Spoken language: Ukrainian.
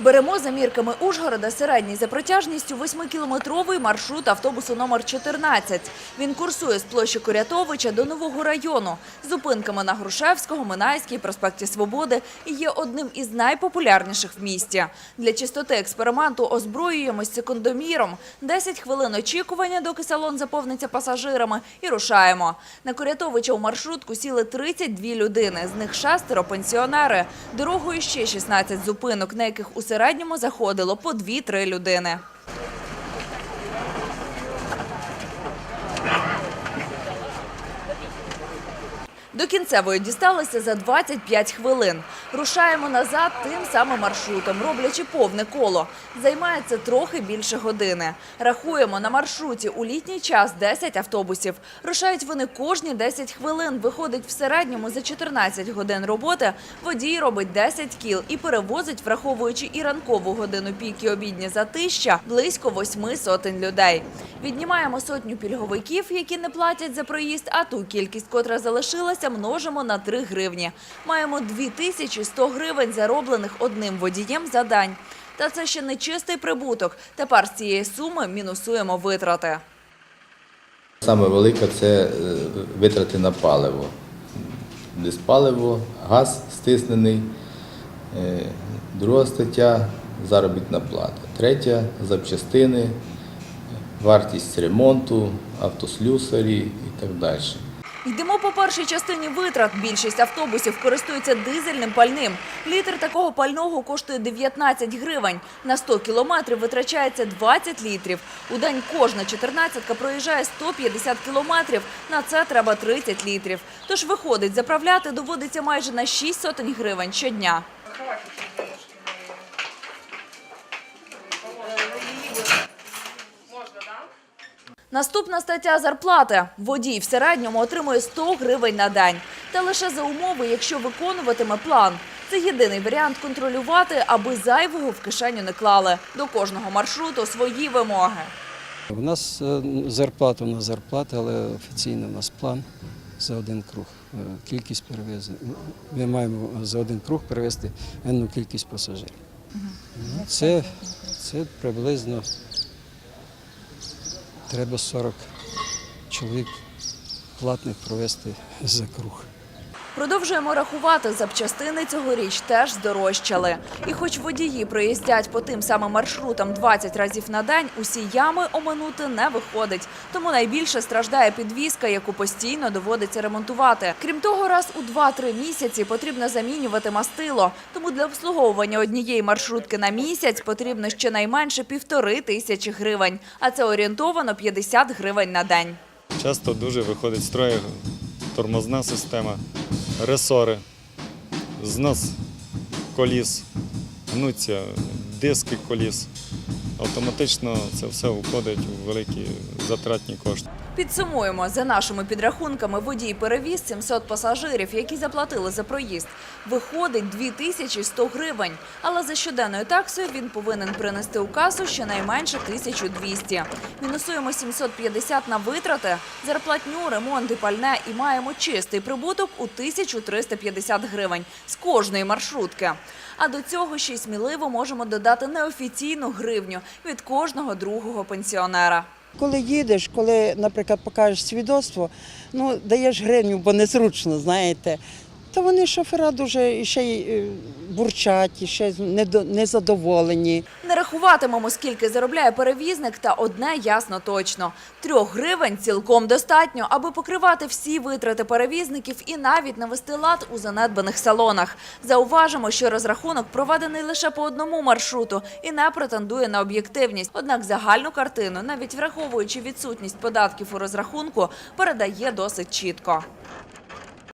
Беремо за мірками Ужгорода середній за протяжністю 8-кілометровий маршрут автобусу номер 14. Він курсує з площі Корятовича до Нового району. Зупинками на Грушевського, Минайській, проспекті Свободи і є одним із найпопулярніших в місті. Для чистоти експерименту озброюємось секундоміром. 10 хвилин очікування, доки салон заповниться пасажирами, і рушаємо. На Корятовича у маршрутку сіли 32 людини, з них шестеро пенсіонери. Дорогою ще 16 зупинок, на яких у середньому заходило по 2-3 людини. До кінцевої дісталися за 25 хвилин. Рушаємо назад тим самим маршрутом, роблячи повне коло. Займає це трохи більше години. Рахуємо на маршруті у літній час 10 автобусів. Рушають вони кожні 10 хвилин. Виходить в середньому за 14 годин роботи. Водій робить 10 кіл і перевозить, враховуючи і ранкову годину пік і обідні затища, близько восьми сотень людей. Віднімаємо сотню пільговиків, які не платять за проїзд, а ту кількість, котра залишилася, множимо на 3 гривні. Маємо 2100 гривень, зароблених одним водієм за день. Та це ще не чистий прибуток. Тепер з цієї суми мінусуємо витрати. Саме велика це е, витрати на паливо. Диспаливо, газ стиснений. Е, Друга стаття заробітна плата. Третя запчастини, вартість ремонту, автослюсарі і так далі. Йдемо по першій частині витрат. Більшість автобусів користуються дизельним пальним. Літр такого пального коштує 19 гривень. На 100 кілометрів витрачається 20 літрів. У день кожна 14-ка проїжджає 150 кілометрів. На це треба 30 літрів. Тож виходить, заправляти доводиться майже на 6 сотень гривень щодня. Наступна стаття зарплати. Водій в середньому отримує 100 гривень на день. Та лише за умови, якщо виконуватиме план. Це єдиний варіант контролювати, аби зайвого в кишеню не клали. До кожного маршруту свої вимоги. У нас е, зарплата, у нас зарплата, але офіційно у нас план за один круг. е, Кількість перевезень. Ми маємо за один круг перевезти енну кількість пасажирів. Це, це приблизно треба 40 чоловік платних провести за круг. Продовжуємо рахувати, запчастини цьогоріч теж здорожчали. І хоч водії проїздять по тим самим маршрутам 20 разів на день, усі ями оминути не виходить. Тому найбільше страждає підвізка, яку постійно доводиться ремонтувати. Крім того, раз у 2-3 місяці потрібно замінювати мастило. Тому для обслуговування однієї маршрутки на місяць потрібно щонайменше півтори тисячі гривень. А це орієнтовано 50 гривень на день. Часто дуже виходить з строю тормозна система, ресори, знос коліс, гнуться диски коліс. Автоматично це все входить у великі затратні кошти. Підсумуємо, за нашими підрахунками, водій перевіз 700 пасажирів, які заплатили за проїзд. Виходить 2100 гривень. Але за щоденною таксою він повинен принести у касу щонайменше 1200. Мінусуємо 750 на витрати, зарплатню, ремонт і пальне і маємо чистий прибуток у 1350 гривень з кожної маршрутки. А до цього ще й сміливо можемо додати неофіційну гривню від кожного другого пенсіонера. Коли їдеш, коли, наприклад, покажеш свідоцтво, ну даєш гривню, бо незручно, знаєте. То вони шофера дуже ще й е, бурчать, ще незадоволені. Рахуватимемо, скільки заробляє перевізник, та одне ясно точно. Трьох гривень цілком достатньо, аби покривати всі витрати перевізників і навіть навести лад у занедбаних салонах. Зауважимо, що розрахунок проведений лише по одному маршруту і не претендує на об'єктивність. Однак загальну картину, навіть враховуючи відсутність податків у розрахунку, передає досить чітко.